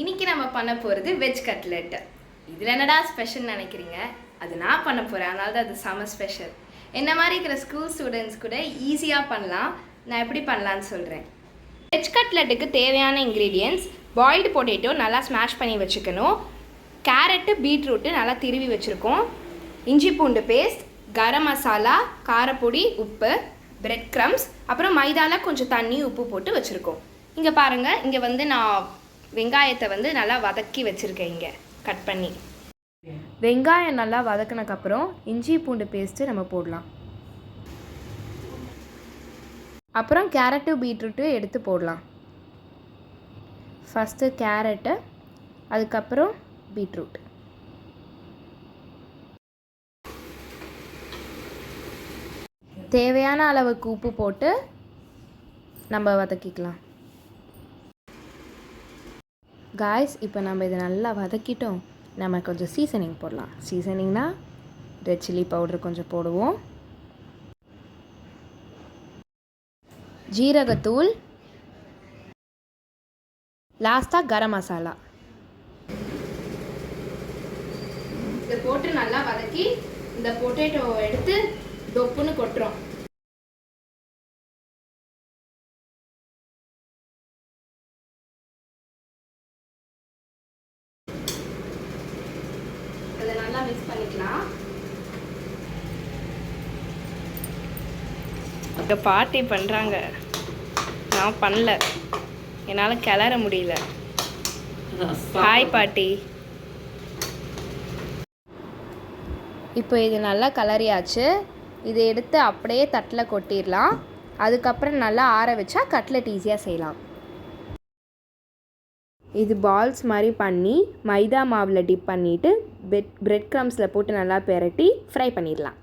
இன்னைக்கு நம்ம பண்ண போகிறது வெஜ் கட்லெட் இதில் என்னடா ஸ்பெஷல் நினைக்கிறீங்க? அது நான் பண்ண போகிறேன் அதனால தான் அது செம ஸ்பெஷல் என்ன மாதிரி இருக்கிற ஸ்கூல் ஸ்டூடெண்ட்ஸ் கூட ஈஸியாக பண்ணலாம். நான் எப்படி பண்ணலான்னு சொல்கிறேன் வெஜ் கட்லெட்டுக்கு தேவையான இன்க்ரீடியன்ஸ் பாயில்டு பொட்டேட்டோ நல்லா ஸ்மாஷ் பண்ணி வச்சுக்கணும். கேரட்டு பீட்ரூட்டு நல்லா திருவி வச்சுருக்கோம். இஞ்சி பூண்டு பேஸ்ட் கரம் மசாலா காரப்பொடி உப்பு பிரெட் க்ரம்ஸ் அப்புறம் மைதாவில் கொஞ்சம் தண்ணி உப்பு போட்டு வச்சுருக்கோம். இங்கே பாருங்கள் இங்கே வந்து நான் வெங்காயத்தை வந்து நல்லா வதக்கி வச்சுருக்கேன் இங்கே. கட் பண்ணி. வெங்காயம் நல்லா வதக்கினக்கப்புறம் இஞ்சி பூண்டு பேஸ்ட்டு நம்ம போடலாம். அப்புறம் கேரட்டு பீட்ரூட்டு எடுத்து போடலாம். ஃபஸ்ட்டு கேரட்டு அதுக்கப்புறம் பீட்ரூட். தேவையான அளவுக்கு உப்பு போட்டு நம்ம வதக்கிக்கலாம். காய்ஸ் இப்போ நம்ம இதை நல்லா வதக்கிட்டோம். நம்ம கொஞ்சம் சீசனிங் போடலாம். சீசனிங்னா ரெட் சில்லி பவுடர் கொஞ்சம் போடுவோம். ஜீரகத்தூள். லாஸ்ட்டாக கரம் மசாலா. இதை போட்டு நல்லா வதக்கி இந்த பொட்டேட்டோ எடுத்து டொப்புன்னு கொட்டுறோம். நல்லா மிக்ஸ் பண்ணிக்கலாம். இங்கே பாட்டி பண்ணுறாங்க நான் பண்ணல. என்னால் கிளற முடியல. ஹாய் பாட்டி. இப்போ இது நல்லா கலரியாச்சு இதை எடுத்து அப்படியே தட்டில் கொட்டிடலாம். அதுக்கப்புறம் நல்லா ஆற வச்சா கட்லெட் ஈஸியாக செய்யலாம். இது பால்ஸ் மாதிரி பண்ணி மைதா மாவில் டிப் பண்ணிவிட்டு பெட் பிரெட் க்ரம்ஸில் போட்டு நல்லா பெரட்டி ஃப்ரை பண்ணிடலாம்.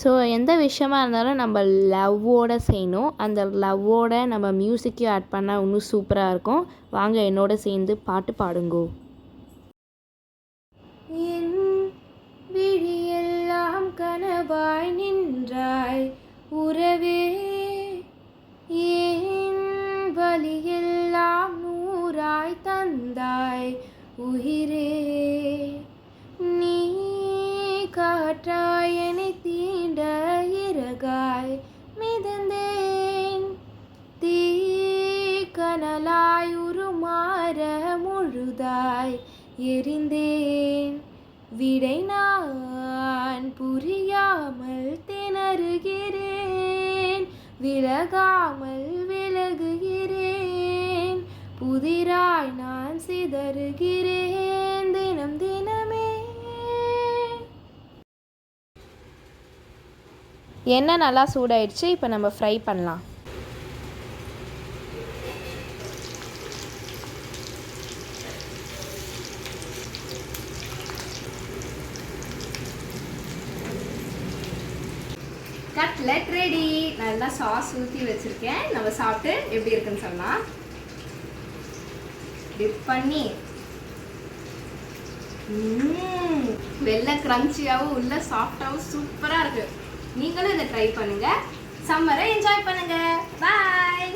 ஸோ எந்த விஷயமா இருந்தாலும் நம்ம லவ்வோட செய்யணும். அந்த லவ்வோட நம்ம மியூசிக்கையும் ஆட் பண்ணால் இன்னும் சூப்பராக இருக்கும். வாங்க என்னோட சேர்ந்து பாட்டு பாடுங்கோ. என் விழியெல்லாம் கனவாய் நின்றாய். உறவே ஏன் நூறாய் தந்தாய் உயிரே. நீ காற்றாய் என்னை தீண்ட இறகாய் மிதந்தேன். தீ கனலாய் உருமாற முழுதாய் எரிந்தேன். விடை நான் புரியாமல் திணறுகிறேன். விலகாமல் விலகுகிறேன். புதிராய் நான் சிதறுகிறேன் தினம் தினமே. எண்ணெய் நல்லா சூடாயிடுச்சு இப்போ நம்ம ஃப்ரை பண்ணலாம். கட்லெட் ரெடி நல்லா சாஸ் ஊற்றி வச்சுருக்கேன். நம்ம சாப்பிட்டு எப்படி இருக்குன்னு சொல்லலாம். டிப் பண்ணி hmm. வெள்ளை கிரன்ச்சியாகவும் உள்ள சாஃப்டாகவும் சூப்பராக இருக்கு. நீங்களும் இதை ட்ரை பண்ணுங்க. சம்மரை என்ஜாய் பண்ணுங்க. பாய்